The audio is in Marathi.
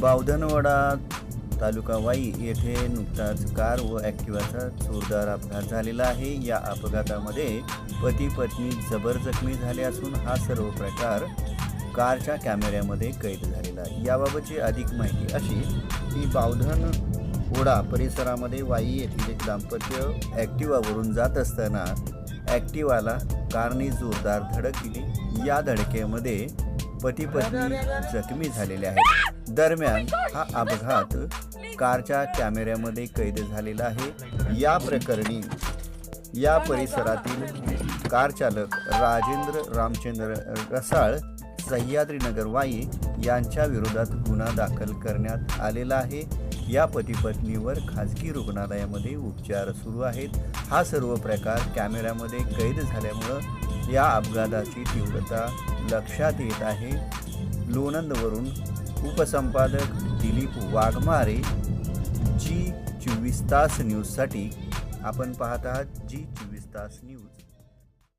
बावधनवाडा तालुका वाई येथे नुकताच कार व ॲक्टिवाचा जोरदार अपघात झालेला आहे. या अपघातामध्ये पती पत्नी जबर जखमी झाले असून हा सर्व प्रकार कारच्या कॅमेऱ्यामध्ये कैद झालेला आहे. याबाबतची अधिक माहिती अशी की बावधन ओढा परिसरामध्ये वाई येथील एक दाम्पत्य ॲक्टिवावरून जात असताना ॲक्टिवाला कारने जोरदार धडक दिली. या धडकेमध्ये पती पत्नी जखमी झालेले आहेत. दरम्यान हा अपघात कारच्या कॅमेऱ्यामध्ये कैद झालेला आहे. या प्रकरणी या परिसरातील कारचालक राजेंद्र रामचंद्र रसाळ सह्याद्रीनगर वाई यांच्या विरोधात गुन्हा दाखल करण्यात आलेला आहे. या पती पत्नीवर खाजगी रुग्णालयामध्ये उपचार सुरू आहेत. हा सर्व प्रकार कॅमेऱ्यामध्ये कैद झाल्यामुळं या अपघाताची तीव्रता लक्षात येत आहे. लोणंदवरून उपसंपादक दिलीप वाघमारे जी चोवीस तास न्यूजसाठी आपण पाहत आहात जी चोवीस तास न्यूज.